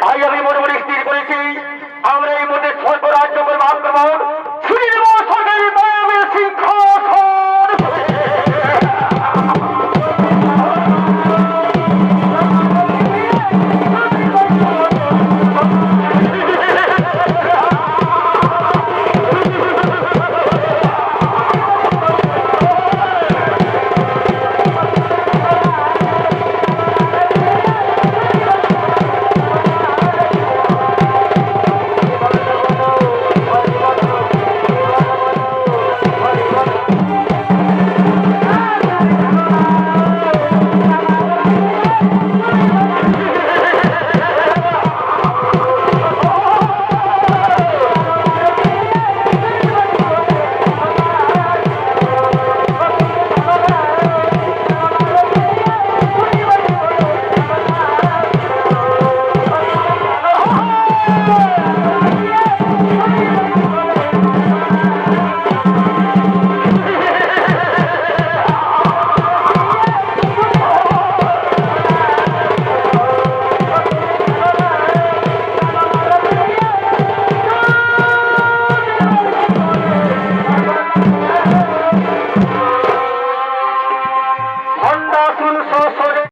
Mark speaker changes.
Speaker 1: ভাই আমি মনে মনে